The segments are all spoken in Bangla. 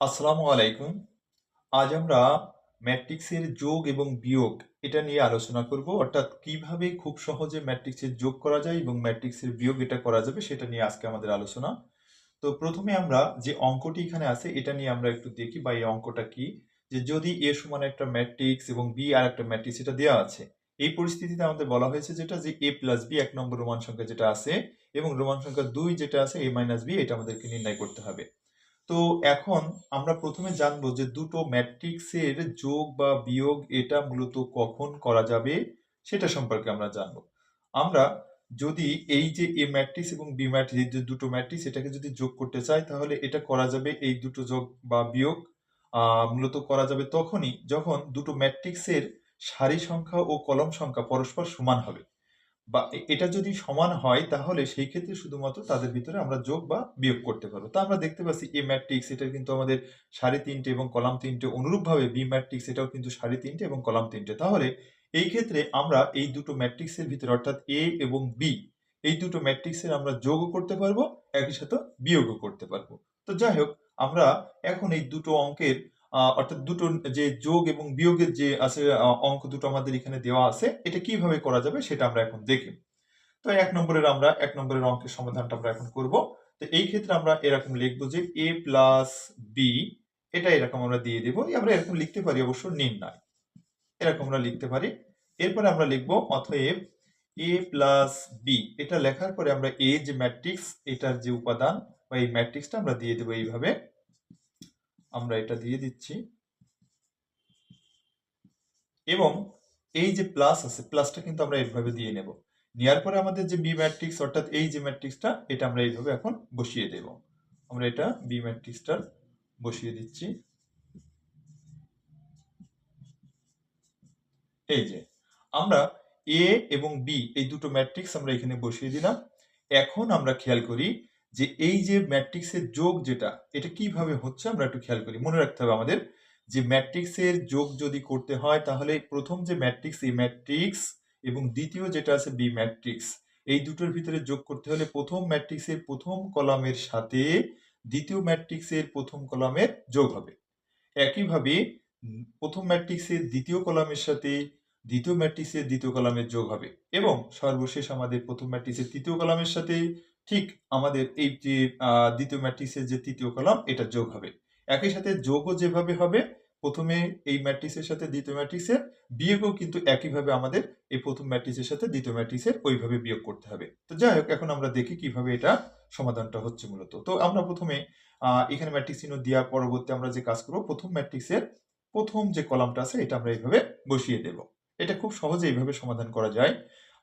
আসসালামু আলাইকুম। আজ আমরা ম্যাট্রিক্সের যোগ এবং বিয়োগ এটা নিয়ে আলোচনা করব, অর্থাৎ কীভাবে খুব সহজে ম্যাট্রিক্সের যোগ করা যায় এবং ম্যাট্রিক্সের বিয়োগ এটা করা যাবে সেটা নিয়ে আজকে আমাদের আলোচনা। তো প্রথমে আমরা যে অঙ্কটি এখানে আছে এটা নিয়ে আমরা একটু দেখি বা এই অঙ্কটা কি, যে যদি এ সমান একটা ম্যাট্রিক্স এবং বি আর একটা ম্যাট্রিক্স এটা দেওয়া আছে, এই পরিস্থিতিতে আমাদের বলা হয়েছে যেটা যে এ প্লাস বি এক নম্বর রোমান সংখ্যা যেটা আছে এবং রোমান সংখ্যা দুই যেটা আছে এ মাইনাস বি এটা আমাদেরকে নির্ণয় করতে হবে। তো এখন আমরা প্রথমে জানব যে দুটো ম্যাট্রিক্সের যোগ বা বিয়োগ এটা মূলত কখন করা যাবে সেটা সম্পর্কে আমরা জানব। আমরা যদি এই যে এ ম্যাট্রিক্স এবং বি ম্যাট্রিক্স যে দুটো ম্যাট্রিক্স এটাকে যদি যোগ করতে চাই, তাহলে এটা করা যাবে এই দুটো যোগ বা বিয়োগ মূলত করা যাবে তখনই যখন দুটো ম্যাট্রিক্সের সারি সংখ্যা ও কলম সংখ্যা পরস্পর সমান হবে। বা এটা যদি সমান হয়, তাহলে সেই ক্ষেত্রে শুধুমাত্র তাদের ভিতরে আমরা যোগ বা বিয়োগ করতে পারব। তা আমরা দেখতে পাচ্ছি এ ম্যাট্রিক্স এটা কিন্তু আমাদের সাড়ে তিনটে এবং কলাম তিনটে অনুরূপভাবে বি ম্যাট্রিক্স এটাও কিন্তু সাড়ে তিনটে এবং কলাম তিনটে। তাহলে এই ক্ষেত্রে আমরা এই দুটো ম্যাট্রিক্সের ভিতরে, অর্থাৎ এ এবং বি এই দুটো ম্যাট্রিক্সের আমরা যোগও করতে পারব, একই সাথে বিয়োগও করতে পারব। তো যাই হোক, আমরা এখন এই দুটো অঙ্কের অর্থাৎ দুটো যে যোগ এবং বিয়োগের যে আছে অঙ্ক দুটো আমাদের এখানে দেওয়া আছে, এটা কীভাবে করা যাবে সেটা আমরা এখন দেখি তো এক নম্বরের আমরা, এক নম্বরের অঙ্কের সমাধানটা আমরা এখন করব। তো এই ক্ষেত্রে আমরা এরকম লিখব যে এ প্লাস বি এটা এরকম আমরা দিয়ে দেবো। আমরা এরকম লিখতে পারি, অবশ্য নির্ণয় এরকম আমরা লিখতে পারি। এরপরে আমরা লিখব অতএব এ প্লাস বি এটা লেখার পরে আমরা এ যে ম্যাট্রিক্স এটার যে উপাদান, বা এই ম্যাট্রিক্সটা আমরা দিয়ে দেবো এইভাবে। আমরা এটা দিয়ে দিচ্ছি। এবং এই যে প্লাস আছে প্লাসটা কিন্তু আমরা এইভাবে দিয়ে নেব। নেওয়ার পরে আমাদের যে বি ম্যাট্রিক্স অর্থাৎ এই যে ম্যাট্রিক্সটা এটা আমরা এইভাবে এখন বসিয়ে দেব। আমরা এটা বি ম্যাট্রিক্সটার বসিয়ে দিচ্ছি। এই যে, আমরা এ এবং বি এই দুটো ম্যাট্রিক্স আমরা এখানে বসিয়ে দিলাম। এখন আমরা খেয়াল করি যে এই যে ম্যাট্রিক্সের যোগ যেটা, এটা কীভাবে হচ্ছে আমরা একটু খেয়াল করি। মনে রাখতে হবে আমাদের যে ম্যাট্রিক্সের যোগ যদি করতে হয়, তাহলে প্রথম যে ম্যাট্রিক্স এই ম্যাট্রিক্স এবং দ্বিতীয় যেটা আছে বি ম্যাট্রিক্স এই দুটোর ভিতরে যোগ করতে হলে প্রথম ম্যাট্রিক্সের প্রথম কলামের সাথে দ্বিতীয় ম্যাট্রিক্সের প্রথম কলামের যোগ হবে। একইভাবে প্রথম ম্যাট্রিক্সের দ্বিতীয় কলামের সাথে দ্বিতীয় ম্যাট্রিক্সের দ্বিতীয় কলামের যোগ হবে এবং সর্বশেষ আমাদের প্রথম ম্যাট্রিক্সের তৃতীয় কলামের সাথে ঠিক আমাদের এই যে দ্বিতীয় ম্যাট্রিক্সের যে তৃতীয় কলাম এটা যোগ হবে। একই সাথে যোগও যেভাবে হবে, প্রথমে এই ম্যাট্রিক্সের সাথে দ্বিতীয় ম্যাট্রিক্সের বিয়োগও কিন্তু একইভাবে আমাদের এই প্রথম ম্যাট্রিক্সের সাথে দ্বিতীয় ম্যাট্রিক্সের ওইভাবে বিয়োগ করতে হবে। তো যাই হোক, এখন আমরা দেখি কীভাবে এটা সমাধানটা হচ্ছে মূলত। তো আমরা প্রথমে এখানে ম্যাট্রিক্স চিহ্ন দেওয়ার পরবর্তী আমরা যে কাজ করব, প্রথম ম্যাট্রিক্সের প্রথম যে কলামটা আছে, এটা আমরা এইভাবে বসিয়ে দেব। এটা খুব সহজে এইভাবে সমাধান করা যায়।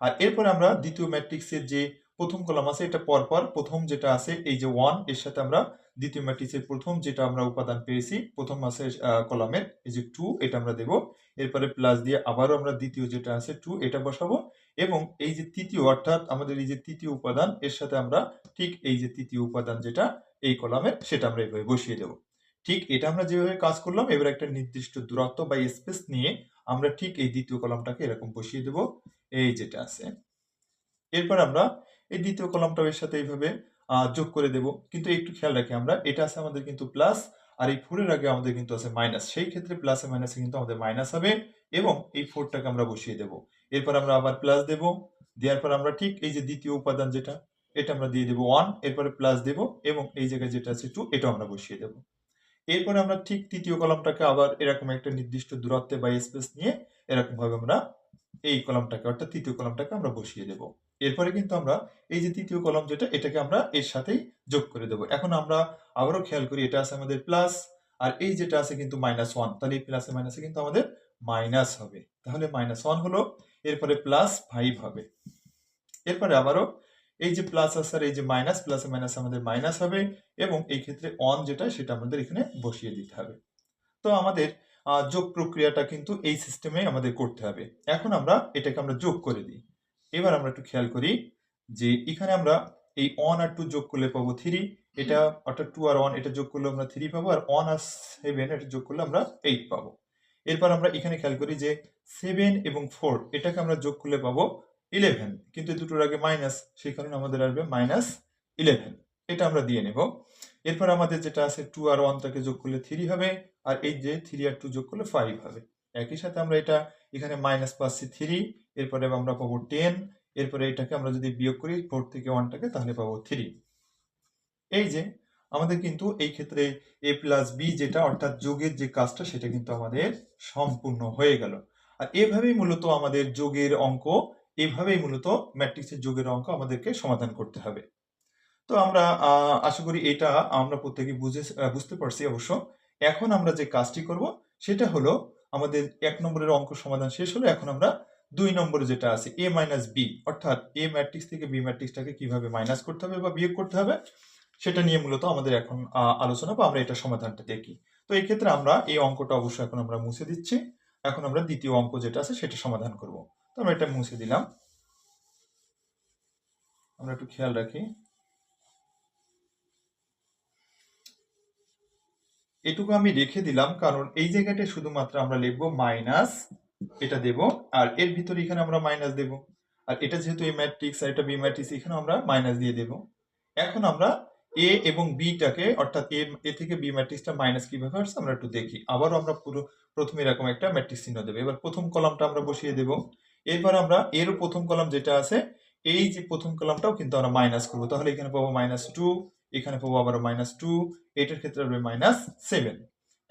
আর এরপরে আমরা দ্বিতীয় ম্যাট্রিক্সের যে প্রথম কলাম আছে, এটা পরপর প্রথম যেটা আছে, এই যে ওয়ানের সাথে আমরা দ্বিতীয় ম্যাট্রিক্সের প্রথম যেটা আমরা উপাদান পেয়েছি, প্রথম আছে কলামের, এই যে টু এটা আমরা দেব। এরপরে প্লাস দিয়ে আবারও আমরা দ্বিতীয় যেটা আছে টু এটা বসাবো। এবং এই যে তৃতীয়, অর্থাৎ আমাদের এই যে তৃতীয় উপাদান, এর সাথে আমরা ঠিক এই যে তৃতীয় উপাদান যেটা, এই কলামের, সেটা আমরা এইভাবে বসিয়ে দেব। ঠিক এটা আমরা যেভাবে কাজ করলাম, এবার একটা নির্দিষ্ট দূরত্ব বা স্পেস নিয়ে আমরা ঠিক এই দ্বিতীয় কলামটাকে এরকম বসিয়ে দেব। এই যেটা আছে। এরপর আমরা এই দ্বিতীয় কলামটাও এর সাথে এইভাবে যোগ করে দেব। কিন্তু একটু খেয়াল রাখি আমরা, এটা আছে আমাদের কিন্তু প্লাস আর এই ফোরের আগে আমাদের কিন্তু আছে মাইনাস সেই ক্ষেত্রে প্লাসে মাইনাসে কিন্তু আমাদের মাইনাস হবে এবং এই ফোরটাকে আমরা বসিয়ে দেব। এরপর আমরা আবার প্লাস দেব। দেওয়ার পর আমরা ঠিক এই যে দ্বিতীয় উপাদান যেটা, এটা আমরা দিয়ে দেবো ওয়ান এরপরে প্লাস দেব এবং এই জায়গায় যেটা আছে টু এটাও আমরা বসিয়ে দেব। এরপরে আমরা ঠিক তৃতীয় কলামটাকে আবার এরকম একটা নির্দিষ্ট দূরত্বে বা স্পেস নিয়ে এরকম ভাবে আমরা এই কলামটাকে, অর্থাৎ তৃতীয় কলামটাকে আমরা বসিয়ে দেব। এরপরে কিন্তু আমরা এই যে তৃতীয় কলাম যেটা, এটাকে আমরা এর সাথেই যোগ করে দেব। এখন আমরা আবারও খেয়াল করি, এটা আছে আমাদের প্লাস আর এই যেটা আছে কিন্তু মাইনাস ওয়ান তাহলে এই প্লাসে মাইনাসে কিন্তু আমাদের মাইনাস হবে। তাহলে মাইনাস ওয়ান হলো, এরপরে প্লাস ফাইভ হবে। এরপরে আবারও এই যে প্লাস আছে আর এই যে মাইনাস প্লাসে মাইনাস আমাদের মাইনাস হবে, এবং এই ক্ষেত্রে অন যেটা, সেটা আমাদের এখানে বসিয়ে দিতে হবে। তো আমাদের যোগ প্রক্রিয়াটা কিন্তু এই সিস্টেমে আমাদের করতে হবে। এখন আমরা এটাকে আমরা যোগ করে দিই। এবার আমরা একটু খেয়াল করি যে এখানে আমরা এই অন আর টু যোগ করলে পাবো থ্রি এটা অর্থাৎ টু আর ওয়ান এটা যোগ করলে আমরা থ্রি পাবো, আর ওয়ান আর সেভেন এটা যোগ করলে আমরা এইট পাবো। এরপর আমরা এখানে খেয়াল করি যে সেভেন এবং ফোর এটাকে আমরা যোগ করলে পাবো ইলেভেন কিন্তু দুটোর আগে মাইনাস সেই কারণে আমাদের আসবে মাইনাস ইলেভেন এটা আমরা দিয়ে নেব। এরপর আমাদের যেটা আছে টু আর ওয়ানটাকে যোগ করলে থ্রি হবে, আর এই যে থ্রি আর টু যোগ করলে ফাইভ হবে। একই সাথে আমরা এটা এখানে মাইনাস পাচ্ছি থ্রি এরপরে আমরা পাবো টেন এরপরে এটাকে আমরা যদি বিয়োগ করি ফোর থেকে ওয়ানটাকে তাহলে পাবো থ্রি এই যে আমাদের কিন্তু এই ক্ষেত্রে এ প্লাস বি যেটা, অর্থাৎ যোগের যে কাজটা, সেটা কিন্তু আমাদের সম্পূর্ণ হয়ে গেল। আর এভাবেই মূলত আমাদের যোগের অঙ্ক, এভাবেই মূলত ম্যাট্রিক্সের যোগের অঙ্ক আমাদেরকে সমাধান করতে হবে। তো আমরা আশা করি এটা আমরা প্রত্যেকে বুঝে বুঝতে পারছি অবশ্য। এখন আমরা যে কাজটি করব, সেটা হলো আমাদের এক নম্বরের অঙ্ক সমাধান শেষ হলো, এখন আমরা দুই নম্বরে যেটা আছে এ মাইনাস বি অর্থাৎ এ ম্যাট্রিক্স থেকে বি ম্যাট্রিক্সটাকে কীভাবে মাইনাস করতে হবে বা বিয়োগ করতে হবে, সেটা নিয়ে মূলত আমাদের এখন আলোচনা বা আমরা এটা সমাধানটা দেখি। তো এই ক্ষেত্রে আমরা এই অঙ্কটা অবশ্যই এখন আমরা মুছে দিচ্ছি। এখন আমরা দ্বিতীয় অঙ্ক যেটা আছে, সেটা সমাধান করব। তো আমরা এটা মুছে দিলাম। আমরা একটু খেয়াল রাখি। এটুকু আমি রেখে দিলাম, কারণ এই জায়গাটায় শুধুমাত্র আমরা লিখব মাইনাস এটা দেব, আর এর ভিতরে এখানে আমরা মাইনাস দেব। আর এটা যেহেতু এ ম্যাট্রিক্স আর এটা বি ম্যাট্রিক্স এখানে আমরা মাইনাস দিয়ে দেব। এখন আমরা এ এবং বিটাকে অর্থাৎ এ এ থেকে বি ম্যাট্রিক্সটা মাইনাস কীভাবে আসছে আমরা একটু দেখি। আবারও আমরা পুরো, প্রথমে এরকম একটা ম্যাট্রিক্স চিহ্ন দেবো। এবার প্রথম কলামটা আমরা বসিয়ে দেব। এরপর আমরা এর প্রথম কলাম যেটা আছে, এই যে প্রথম কলামটাও কিন্তু আমরা মাইনাস করব। তাহলে এখানে পাবো মাইনাস টু এখানে পাবো আবার মাইনাস টু এটার ক্ষেত্রে হবে মাইনাস সেভেন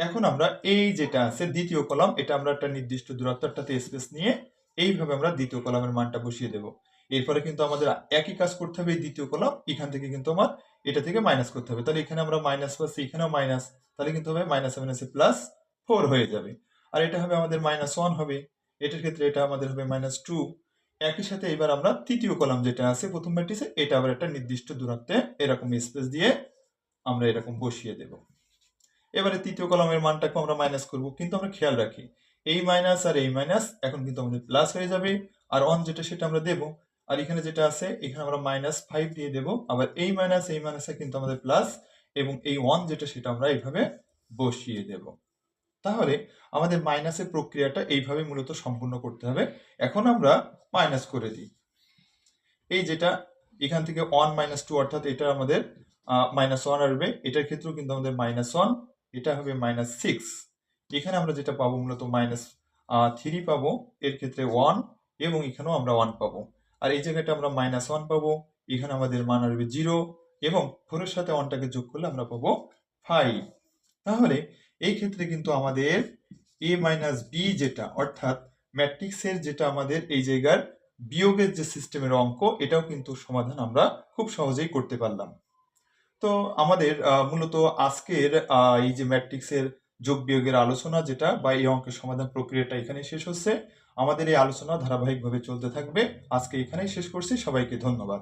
এখন আমরা এই যেটা আছে, দ্বিতীয় কলাম, এটা আমরা একটা নির্দিষ্ট দূরত্ব একটাতে স্পেস নিয়ে এইভাবে আমরা দ্বিতীয় কলামের মানটা বসিয়ে দেব। এরপরে কিন্তু আমাদের একই কাজ করতে হবে এই দ্বিতীয় কলাম, এখান থেকে কিন্তু আমার এটা থেকে মাইনাস করতে হবে। তাহলে এখানে আমরা মাইনাস পাচ্ছি, এখানেও মাইনাস তাহলে কিন্তু হবে মাইনাস আছে প্লাস ফোর হয়ে যাবে। আর এটা হবে আমাদের মাইনাস ওয়ান হবে, এটার ক্ষেত্রে এটা আমাদের হবে মাইনাস টু একই সাথে এবার আমরা তৃতীয় কলাম যেটা আছে, প্রথম ম্যাট্রিক্সে এটা আবার একটা নির্দিষ্ট দূরত্বে এরকম স্পেস দিয়ে আমরা এরকম বসিয়ে দেব। এবারে তৃতীয় কলামের মানটাকে আমরা মাইনাস করব, কিন্তু আমরা খেয়াল রাখি, এই মাইনাস আর এই মাইনাস এখন কিন্তু আমাদের প্লাস হয়ে যাবে, আর অন যেটা সেটা আমরা দেব, আর এখানে যেটা আছে, এখানে আমরা মাইনাস ফাইভ দিয়ে দেব, আবার এই মাইনাস এই মাইনাসে কিন্তু আমাদের প্লাস এবং এই ওয়ান যেটা সেটা আমরা এইভাবে বসিয়ে দেব। তাহলে আমাদের মাইনাসের প্রক্রিয়াটা এইভাবে মূলত সম্পূর্ণ করতে হবে। এখন আমরা মাইনাস করে দিই। এই যেটা এখান থেকে ওয়ান মাইনাস টু অর্থাৎ এটা আমাদের মাইনাস ওয়ান আসবে। এটার ক্ষেত্রেও কিন্তু আমাদের মাইনাস ওয়ান এটা হবে মাইনাস সিক্স এখানে আমরা যেটা পাবো মূলত মাইনাস থ্রি পাবো, এর ক্ষেত্রে ওয়ান এবং এখানেও আমরা ওয়ান পাবো। আর এই জায়গাটা আমরা মাইনাস ওয়ান পাবো, এখানে আমাদের মান আসবে জিরো এবং ফোরের সাথে ওয়ানটাকে যোগ করলে আমরা পাবো ফাইভ তাহলে এই ক্ষেত্রে কিন্তু আমাদের এ মাইনাস বি যেটা, অর্থাৎ ম্যাট্রিক্সের যেটা আমাদের এই জায়গার বিয়োগের যে সিস্টেমের অঙ্ক, এটাও কিন্তু সমাধান আমরা খুব সহজেই করতে পারলাম। তো আমাদের মূলত আজকের এই যে ম্যাট্রিক্সের যোগ বিয়োগের আলোচনা যেটা বা এই অঙ্কের সমাধান প্রক্রিয়াটা এখানে শেষ হচ্ছে। আমাদের এই আলোচনা ধারাবাহিকভাবে চলতে থাকবে। আজকে এখানেই শেষ করছি। সবাইকে ধন্যবাদ।